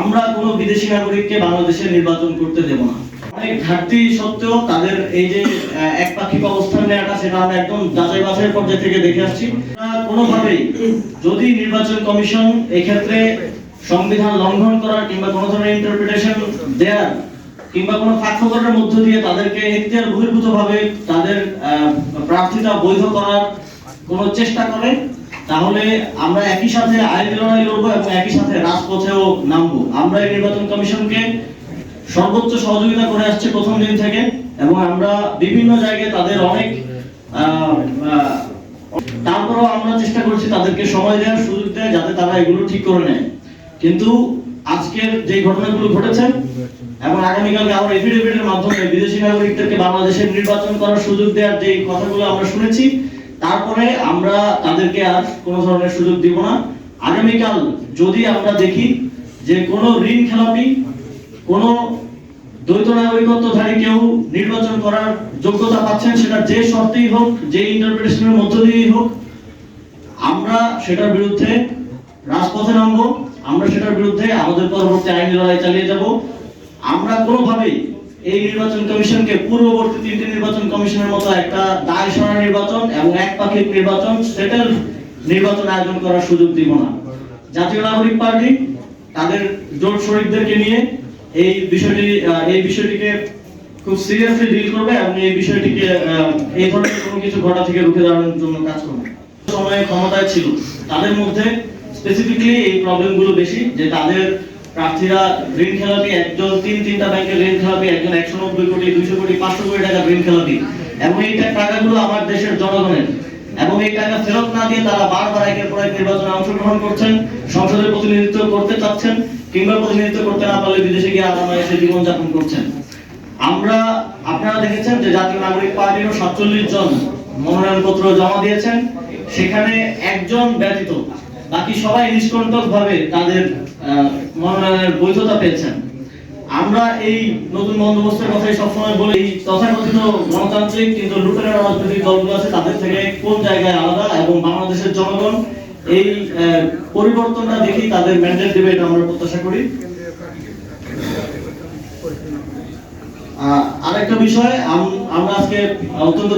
আমরা কোনো বিদেশি নাগরিককে বাংলাদেশে নির্বাচন করতে দেব না। অনেক ঘাটতি সত্ত্বেও তাদের এই যে একপাক্ষিক অবস্থান নেওয়াটা, সেটা আমরা একদম যাচাই বাছাইয়ের পর্যায়ে থেকে দেখে আসছি। কোনোভাবেই যদি নির্বাচন কমিশন এক্ষেত্রে সংবিধান লঙ্ঘন করার কিংবা কোনো ধরনের ইন্টারপ্রিটেশন দেওয়ার কিংবা কোনো ফাঁকফোকরের মধ্য দিয়ে তাদেরকে এখতিয়ার বহির্ভূত ভাবে তাদের প্রার্থিতা বৈধ করার কোনো চেষ্টা করে তাহলে আমরা একই সাথে আইনি লড়াই লড়বো এবং একই সাথে রাজপথেও নামবো। আমরা এই নির্বাচন কমিশনকে সর্বোচ্চ সহযোগিতা করে আসছে প্রথম দিন থেকে এবং আমরা বিভিন্ন জায়গায় তাদের অনেক তারপরেও আমরা চেষ্টা করছি তাদেরকে সময় দেওয়ার সুযোগ দেয় যাতে তারা এগুলো ঠিক করে নেয়। কিন্তু আজকের যে ঘটনাগুলো ঘটেছে এবং আগামীকালকে আবার এফিডেভিটের মাধ্যমে বিদেশি নাগরিকদেরকে বাংলাদেশের নির্বাচন করার সুযোগ দেওয়ার যে কথাগুলো আমরা শুনেছি তারপরে আমরা তাদেরকে আর কোনো ধরনের সুযোগ দিব না। আগামীকাল যদি আমরা দেখি যে কোনো ঋণ খেলাপি, কোনো দ্বৈত নাগরিকত্বধারী কেউ নির্বাচন করার যোগ্যতা পাচ্ছেন, সেটা যে শর্তেই হোক, যে ইন্টারপ্রিটেশনের মধ্য দিয়েই হোক, আমরা সেটার বিরুদ্ধে রাজপথে নামবো, আমরা সেটার বিরুদ্ধে আমাদের পরবর্তী আইনি লড়াই চালিয়ে যাব। আমরা কোনোভাবেই এই নির্বাচন কমিশনকে পূর্ববর্তী তিনটি নির্বাচন কমিশনের মতো একটা দায় সরা নির্বাচন এবং একপাক্ষিক নির্বাচন সেটেল নির্বাচন আয়োজন করার সুযোগ দিব না। জাতীয় নাগরিক পার্টি, তাদের জোট শরীরদেরকে নিয়ে এই বিষয়টি এই বিষয়টিকে খুব সিরিয়াসলি ডিল করবে এবং এই বিষয়টিকে এই ধরনের কোনো কিছু ঘটা থেকে রুখে দাঁড়ানোর জন্য কাজ করবে। সময়ে ক্ষমতায় ছিল। তাদের মধ্যে স্পেসিফিকলি এই প্রবলেমগুলো বেশি, যে তাদের প্রার্থীরা ঋণ খেলাপি, একজন তিন তিনটা ব্যাংকের ঋণ খেলাপি, একজন একশো নব্বই কোটি দুইশো কোটি, পাঁচশো কোটি টাকা ঋণ খেলাপি। এবং এই টাকাগুলো আমার দেশের জনগণের। এবং এই টাকা ফেরত না দিয়ে তারা বারবার একের পর এক নির্বাচনে অংশগ্রহণ করছেন সংসদে প্রতিনিধিত্ব করতে চাচ্ছেন, কিংবা প্রতিনিধিত্ব করতে না পারলে বিদেশে গিয়ে আরামে এসে জীবনযাপন করছেন। আমরা আপনারা দেখেছেন যে জাতীয় নাগরিক পার্টিরও সাতচল্লিশ জন মনোনয়নপত্র জমা দিয়েছেন। সেখানে একজন ব্যতীত বাকি সবাই নিষ্কণ্টক ভাবে তাদের মনোনয়নের বৈধতা পেয়েছেন। আমরা এই নতুন বন্দোবস্তের কথাই সবসময় বলি তথাকথিত গণতান্ত্রিক কিন্তু লুটেরা রাজনৈতিক দলগুলো আছে, তাদের থেকে কোন জায়গায় আলাদা এবং বাংলাদেশের জনগণ এই পরিবর্তনটা দেখি তাদের ম্যান্ডেট দেবে এটা আমরা প্রত্যাশা করি। আরেকটা বিষয়, আম- আমরা আজকে অত্যন্ত